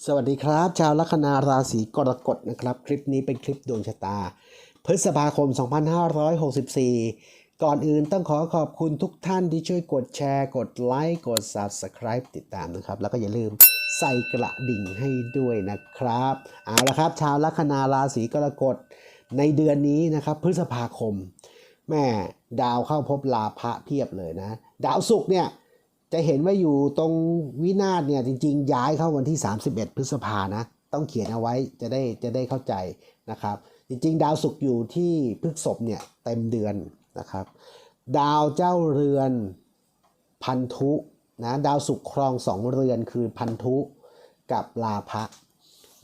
สวัสดีครับ ชาวลัคนาราศีกรกฎนะครับ คลิปนี้เป็นคลิปดวงชะตา พฤษภาคม 2564 ก่อนอื่นต้องขอขอบคุณทุกท่านที่ช่วยกดแชร์ กดไลค์ กด Subscribe ติดตามนะครับ แล้วก็อย่าลืมใส่กระดิ่งให้ด้วยนะครับ เอาละครับ ชาวลัคนาราศีกรกฎในเดือนนี้นะครับ พฤษภาคม แม่ดาวเข้าพบลาภะเพียบเลยนะ ดาวศุกร์เนี่ย จะเห็นว่าอยู่ตรงวินาศเนี่ยจริง ๆ ย้ายเข้าวันที่ 31 พฤษภานะ ต้องเขียนเอาไว้จะได้จะได้เข้าใจนะครับ จริง ๆ ดาวศุกร์อยู่ที่พฤษภเนี่ยเต็มเดือนนะครับ ดาวเจ้าเรือนพันธุนะดาวศุกร์ครองสองเรือนคือพันธุกับลาภะ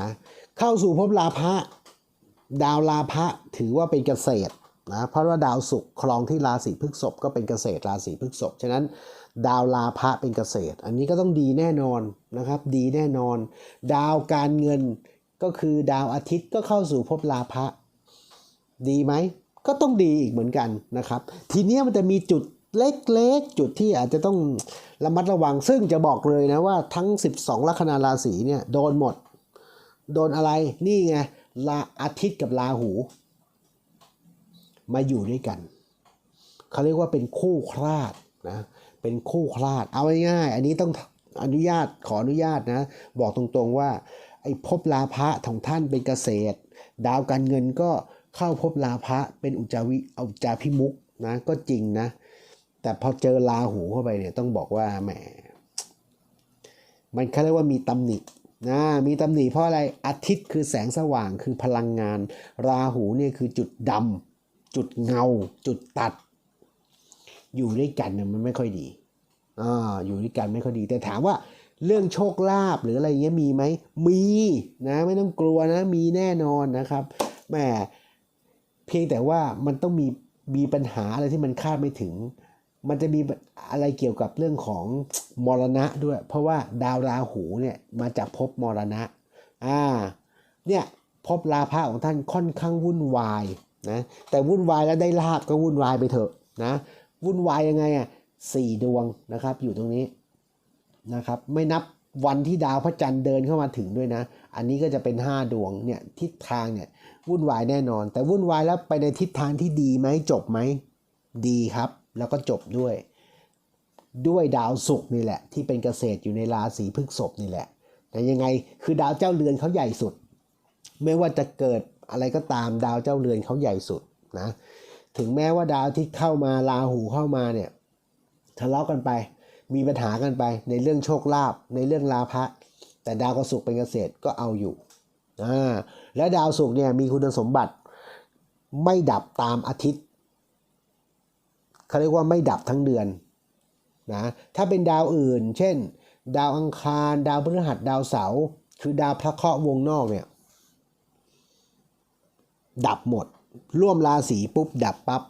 นะเข้าสู่ภพลาภะดาวลาภะถือว่าเป็นเกษตรนะเพราะว่าดาวศุกร์ครองที่ราศีพฤษภก็เป็นเกษตรราศีพฤษภฉะนั้น ดาวลาภะเป็นเกษตร อันนี้ก็ต้องดีแน่นอนนะครับ ดีแน่นอน ดาวการเงินก็คือดาวอาทิตย์ก็เข้าสู่ภพลาภะดีไหมก็ต้องดีอีกเหมือนกันนะครับ ทีเนี้ยมันจะมีจุดเล็กๆ จุดที่อาจจะต้องระมัดระวัง ซึ่งจะบอกเลยนะว่าทั้ง 12 ลัคนาราศีเนี่ยโดนหมด โดนอะไรนี่ไงลาอาทิตย์กับราหู มาอยู่ด้วยกัน เขาเรียกว่าเป็นคู่คลาดนะ เป็นคู่คลาดเอาง่ายๆอันนี้ต้องอนุญาตขออนุญาตนะบอกตรงๆว่าไอ้ภพลาภะของท่านเป็นเกษตร ดาวการเงินก็เข้าภพลาภะเป็นอุจาวิอุจาพิมุกนะก็จริงนะ แต่พอเจอราหูเข้าไปเนี่ยต้องบอกว่าแหมมันเขาเรียกว่ามีตำหนินะมีตำหนิเพราะอะไรอาทิตย์คือแสงสว่างคือพลังงาน ราหูเนี่ยคือจุดดำจุดเงา จุดตัด อยู่ด้วยกันเนี่ยมันไม่ค่อยดีอ่าอยู่ด้วยกันไม่ค่อยดี แต่ถามว่าเรื่องโชคลาภหรืออะไรเงี้ยมีไหมมีนะไม่ต้องกลัวนะมีแน่นอนนะครับแหมเพียงแต่ว่ามันต้องมีมีปัญหาอะไรที่มันคาดไม่ถึง มันจะมีอะไรเกี่ยวกับเรื่องของมรณะด้วย เพราะว่าดาวราหูเนี่ยมาจากภพมรณะอ่าเนี่ยภพลาภะของท่านค่อนข้างวุ่นวายนะแต่วุ่นวายแล้วได้ลาบก็วุ่นวายไปเถอะนะ วุ่นวายยังไงอะสี่ดวงนะครับ อยู่ตรงนี้นะครับ ไม่นับวันที่ดาวพระจันทร์เดินเข้ามาถึงด้วยนะ อันนี้ก็จะเป็นห้าดวงเนี่ยทิศทางเนี่ยวุ่นวายแน่นอน แต่วุ่นวายแล้วไปในทิศทางที่ดีไหมจบไหมดีครับ แล้วก็จบด้วย ด้วยดาวศุกร์นี่แหละ ที่เป็นเกษตรอยู่ในราศีพฤษภนี่แหละ แต่ยังไงคือดาวเจ้าเรือนเขาใหญ่สุด ไม่ว่าจะเกิดอะไรก็ตามดาวเจ้าเรือนเขาใหญ่สุดนะ ถึงแม้ว่าดาวที่เข้ามาราหูเข้ามาเนี่ยทะเลาะกันไป มีปัญหากันไปในเรื่องโชคลาภในเรื่องลาภะแต่ดาวกระสุกเป็นเกษตรก็เอาอยู่อ่าและดาวศุกร์เนี่ยมีคุณสมบัติไม่ดับตามอาทิตย์เขาเรียกว่าไม่ดับทั้งเดือนนะถ้าเป็นดาวอื่น เช่น ดาวอังคาร ดาวพฤหัสดาวเสาร์คือดาวพระเคราะห์วงนอกเนี่ยดับหมด ร่วมราศีปุ๊บดับปับ๊บ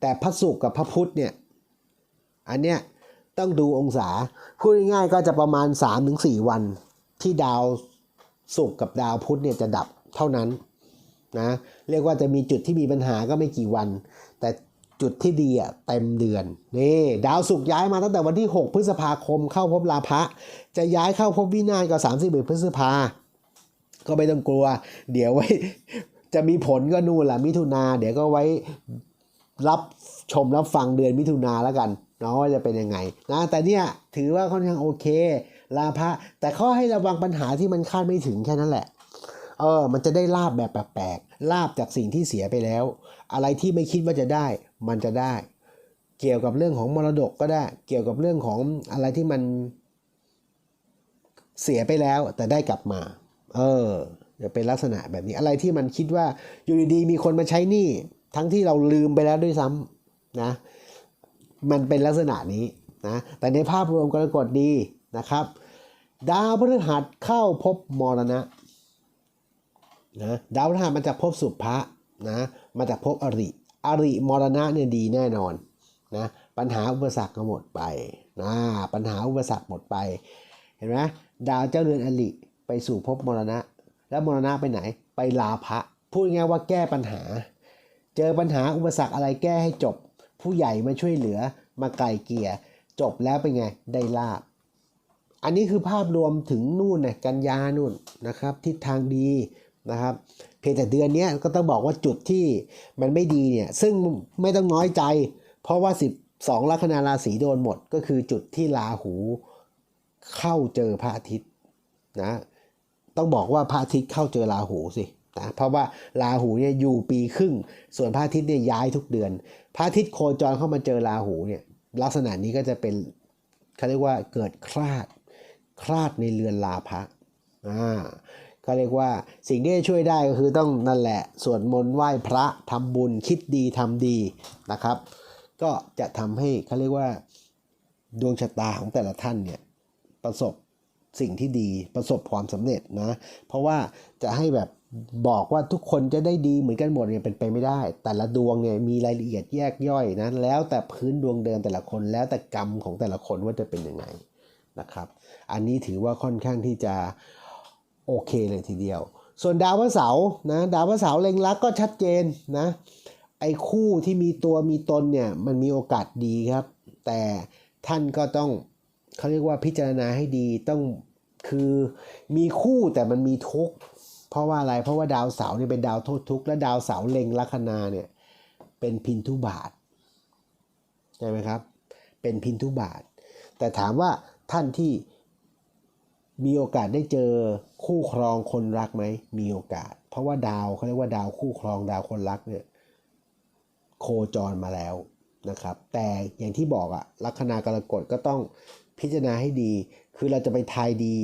แต่พระศุกร์กับพระพุธเนี่ยอันเนี้ยต้องดูองศาพูดง่ายๆก็จะประมาณ 3-4 วันที่ดาวศุกร์กับดาวพุธเนี่ยจะดับเท่านั้นนะเรียกว่าจะมีจุดที่มีปัญหาก็ไม่กี่วัน แต่จุดที่ดีอะเต็มเดือนนี่ดาวศุกร์ย้ายมาตั้งแต่วันที่ 6 พฤษภาคมเข้าพบลาภะจะย้ายเข้าพบวินาศก็31พฤษภา ก็ไม่ต้องกลัว เดี๋ยวไว้ จะมีผลก็นู่นแหละมิถุนาเดี๋ยวก็ไว้รับชมรับฟังเดือนมิถุนาแล้วกันเนาะว่าจะเป็นยังไงนะแต่เนี่ยถือว่าค่อนข้างโอเคลาภะแต่ข้อให้ระวังปัญหาที่มันคาดไม่ถึงแค่นั้นแหละเออมันจะได้ลาบแบบแปลกๆลาบจากสิ่งที่เสียไปแล้ว อะไรที่ไม่คิดว่าจะได้ มันจะได้ เกี่ยวกับเรื่องของมรดกก็ได้ เกี่ยวกับเรื่องของอะไรที่มันเสียไปแล้วแต่ได้กลับมา เออ จะเป็นลักษณะแบบนี้อะไรที่มันคิดว่าอยู่ดีๆมีคนมาใช้หนี้ทั้งที่เราลืมไปแล้วด้วยซ้ำนะมันเป็นลักษณะนี้นะแต่ในภาพรวมกรกฎดีนะครับ ดาวพฤหัสเข้าพบมรณะนะดาวพฤหัสมาจากภพสุภะนะมาจากภพอริ อริมรณะเนี่ยดีแน่นอนนะปัญหาอุปสรรคก็หมดไปนะปัญหาอุปสรรคหมดไป เห็นไหมดาวเจ้าเรือนอริไปสู่ภพมรณะ แล้วมรณะไปไหน ไปลาภะพูดง่ายว่าแก้ปัญหา เจอปัญหาอุปสรรคอะไรแก้ให้จบ ผู้ใหญ่มาช่วยเหลือมาไกลเกลี่ยจบแล้วเป็นไงได้ลาบ อันนี้คือภาพรวมถึงนู่นนะกันยานู่นนะครับทิศทางดีนะครับเพียงแต่เดือนนี้ก็ต้องบอกว่าจุดที่มันไม่ดีเนี่ยซึ่งไม่ต้องน้อยใจ เพราะว่า 12ลัคนาราศีโดนหมดก็คือจุดที่ราหูเข้าเจอพระอาทิตย์นะ ต้องบอกว่าพระอาทิตย์เข้าเจอราหูสินะเพราะว่าราหูเนี่ยอยู่ปีครึ่ง ส่วนพระอาทิตย์เนี่ยย้ายทุกเดือน พระอาทิตย์โคจรเข้ามาเจอราหูเนี่ยลักษณะนี้ก็จะเป็นเขาเรียกว่าเกิดคลาดคลาดในเรือนลาภะอ่าเขาเรียกว่าสิ่งที่จะช่วยได้ก็คือต้องนั่นแหละสวดมนต์ไหว้พระทำบุญคิดดีทำดีนะครับ ก็จะทำให้เขาเรียกว่าดวงชะตาของแต่ละท่านเนี่ยประสบ สิ่งที่ดีประสบความสำเร็จนะ เพราะว่าจะให้แบบบอกว่าทุกคนจะได้ดีเหมือนกันหมดเนี่ยเป็นไปไม่ได้ แต่ละดวงเนี่ยมีรายละเอียดแยกย่อยนะแล้วแต่พื้นดวงเดิมแต่ละคนแล้วแต่กรรมของแต่ละคนว่าจะเป็นยังไงนะครับ อันนี้ถือว่าค่อนข้างที่จะโอเคเลยทีเดียว ส่วนดาวพระเสาร์นะดาวพระเสาร์เล็งรักก็ชัดเจนนะไอ้คู่ที่มีตัวมีตนเนี่ยมันมีโอกาสดีครับ แต่ท่านก็ต้อง เขาเรียกว่าพิจารณาให้ดีต้องคือมีคู่แต่มันมีทุกข์เพราะว่าอะไรเพราะว่าดาวเสาร์เนี่ยเป็นดาวโทษทุกข์และดาวเสาร์เล็งลัคนาเนี่ยเป็นพินทุบาทใช่ไหมครับ เป็นพินทุบาท แต่ถามว่าท่านที่มีโอกาสได้เจอคู่ครองคนรักไหมมีโอกาส เพราะว่าดาวเขาเรียกว่าดาวคู่ครองดาวคนรักเนี่ยโคจรมาแล้วนะครับ แต่อย่างที่บอกอะลัคนากรกฎก็ต้อง พิจารณาให้ดี คือเราจะไปทายดี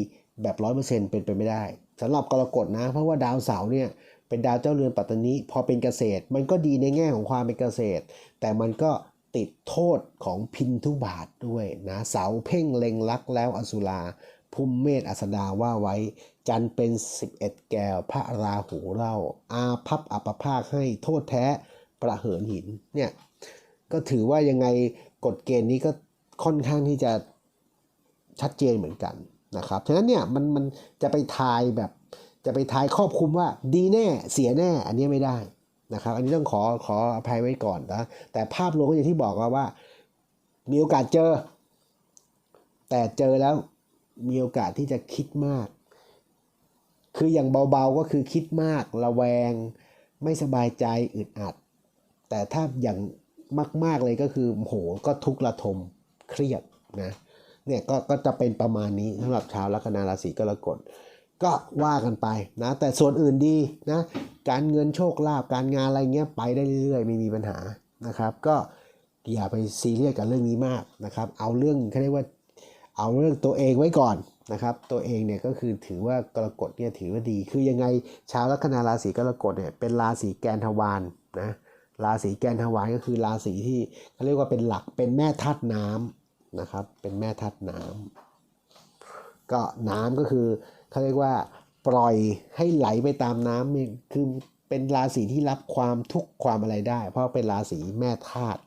แบบร้อยเปอร์เซ็นต์เป็นไปไม่ได้สำหรับกรกฎนะ เพราะว่าดาวเสาร์เนี่ยเป็นดาวเจ้าเรือนปัตตานีพอเป็นเกษตร มันก็ดีในแง่ของความเป็นเกษตร แต่มันก็ติดโทษของพินทุบาทด้วยนะเสาเพ่งเล็งลักแล้วอสุราภูมิเมธอัสดาว่าไว้ จันเป็น 11 แก้วพระราหูเล่า อาพับอัปภาคให้โทษแท้ประเหินหินเนี่ยก็ถือว่ายังไงกฎเกณฑ์นี้ก็ค่อนข้างที่จะ ชัดเจนเหมือนกันนะครับฉะนั้นเนี่ยมันมันจะไปทายแบบจะไปทายครอบคลุมว่าดีแน่เสียแน่อันนี้ไม่ได้นะครับ อันนี้ต้องขอขออภัยไว้ก่อนนะแต่ภาพรวมก็อย่างที่บอกว่ามีโอกาสเจอ แต่เจอแล้วมีโอกาสที่จะคิดมาก คืออย่างเบาๆก็คือคิดมากระแวง ไม่สบายใจอึดอัด แต่ถ้าอย่างมากๆเลยก็คือโหก็ทุกข์ระทมเครียดนะ เนี่ยก็ก็จะเป็นประมาณนี้สำหรับชาวลัคนาราศีกรกฎก็ว่ากันไปนะแต่ส่วนอื่นดีนะการเงินโชคลาภการงานอะไรเงี้ยไปได้เรื่อยๆ ไม่มีปัญหานะครับ ก็อย่าไปซีเรียสกับเรื่องนี้มากนะครับ เอาเรื่องเขาเรียกว่าเอาเรื่องตัวเองไว้ก่อนนะครับ ตัวเองเนี่ยก็คือถือว่ากรกฎเนี่ยถือว่าดี คือยังไงชาวลัคนาราศีกรกฎเนี่ยเป็นราศีแกนทวารนะราศีแกนทวารก็คือราศีที่เขาเรียกว่าเป็นหลักเป็นแม่ธาตุน้ำ นะครับ เป็นแม่ธาตุน้ำก็น้ำก็คือเขาเรียกว่าปล่อยให้ไหลไปตามน้ำคือเป็นราศีที่รับความทุกข์ความอะไรได้ เพราะเป็นราศีแม่ธาตุ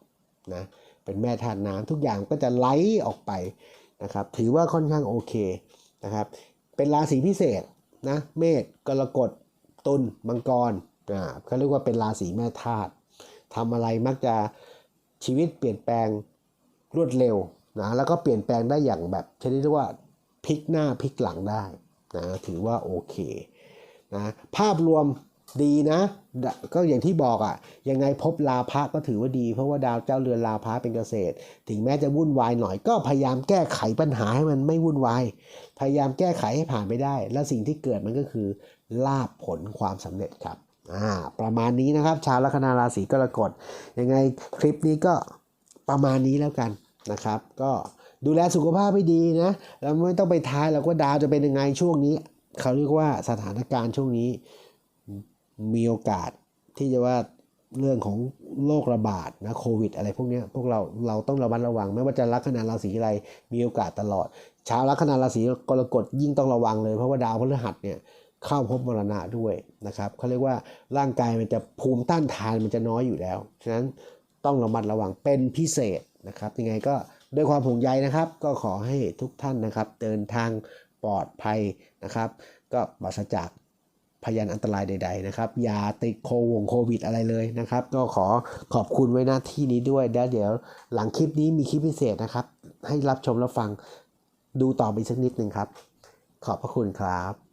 นะเป็นแม่ธาตุน้ำทุกอย่างก็จะไหลออกไปนะครับถือว่าค่อนข้างโอเคนะครับเป็นราศีพิเศษนะเมษกรกฎตุลมังกรอ่าเขาเรียกว่าเป็นราศีแม่ธาตุทำอะไรมักจะชีวิตเปลี่ยนแปลงรวดเร็ว นะแล้วก็เปลี่ยนแปลงได้อย่างแบบชนิดที่ว่าพลิกหน้าพลิกหลังได้นะถือว่าโอเคนะภาพรวมดีนะ ก็อย่างที่บอกอะ่ะยังไงพบลาภะก็ถือว่าดี เพราะว่าดาวเจ้าเรือนลาภะเป็นเกษตร ถึงแม้จะวุ่นวายหน่อยก็พยายามแก้ไขปัญหาให้มันไม่วุ่นวายพยายามแก้ไขให้ผ่านไปได้ และสิ่งที่เกิดมันก็คือลาบผลความสำเร็จครับอ่าประมาณนี้นะครับ ชาวลัคนาราศีกรกฎยังไงคลิปนี้ก็ประมาณนี้แล้วกัน นะครับ ก็ดูแลสุขภาพให้ดีนะแล้วไม่ต้องไปทายแล้วว่าดาวจะเป็นยังไงช่วงนี้ เขาเรียกว่าสถานการณ์ช่วงนี้ มีโอกาสที่จะว่าเรื่องของโรคระบาดนะโควิด อะไรพวกนี้พวกเราเราต้องระมัดระวัง ไม่ว่าจะลัคนาราศีอะไรมีโอกาสตลอดชาวลัคนาราศีกรกฎยิ่งต้องระวังเลยเพราะว่าดาวพฤหัสเนี่ยเข้าพบมรณะด้วยนะครับเขาเรียกว่าร่างกายมันจะภูมิต้านทานมันจะน้อยอยู่แล้ว ฉะนั้นต้องระมัดระวังเป็นพิเศษ นะครับยังไงก็ด้วยความห่วงใยนะครับ ก็ขอให้ทุกท่านนะครับ เดินทางปลอดภัยนะครับ ก็ปราศจากพยานอันตรายใด ๆ นะครับ อย่าติดโควงโควิดอะไรเลยนะครับ ก็ขอขอบคุณไว้หน้าที่นี้ด้วยแล้วเดี๋ยวหลังคลิปนี้มีคลิปพิเศษนะครับ ให้รับชมรับฟังดูต่อไปสักนิดหนึ่งครับ ขอบพระคุณครับ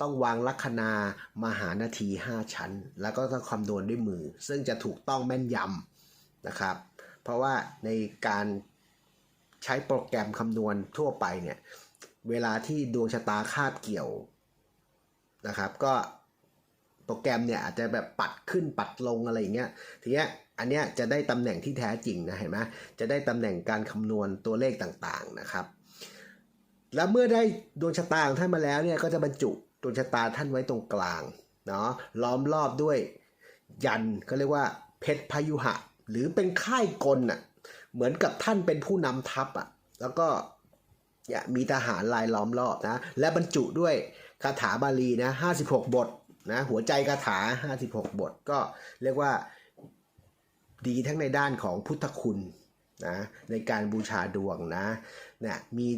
ต้องวางลัคนา มหานาที 5 ชั้น แล้วก็ต้องคำนวณด้วยมือ ซึ่งจะถูกต้องแม่นยำนะครับ เพราะว่าในการใช้โปรแกรมคำนวณทั่วไปเนี่ย เวลาที่ดวงชะตาคาบเกี่ยวนะครับ ก็โปรแกรมเนี่ยอาจจะแบบปัดขึ้นปัดลงอะไรอย่างเงี้ย ทีเนี้ยอันเนี้ยจะได้ตำแหน่งที่แท้จริงนะเห็นไหมจะได้ตำแหน่งการคำนวณตัวเลขต่างๆนะครับ แล้วเมื่อได้ดวงชะตาของท่านมาแล้วเนี่ยก็จะบรรจุ ดวงชะตาท่านไว้ตรงกลางเนาะล้อมรอบด้วยยันเขาเรียกว่าเพชรพยุหะ หรือเป็นค่ายกลน่ะเหมือนกับท่านเป็นผู้นำทัพอะแล้วก็เนี่ยมีทหารลายล้อมรอบนะและบรรจุด้วยคาถาบาลีนะ56 บทนะหัวใจคาถา 56 บทก็เรียกว่าดีทั้งในด้านของพุทธคุณนะในการบูชาดวงนะเนี่ยมี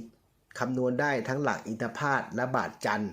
คำนวณได้ทั้งหลักอินทพาตและบาทจันทร์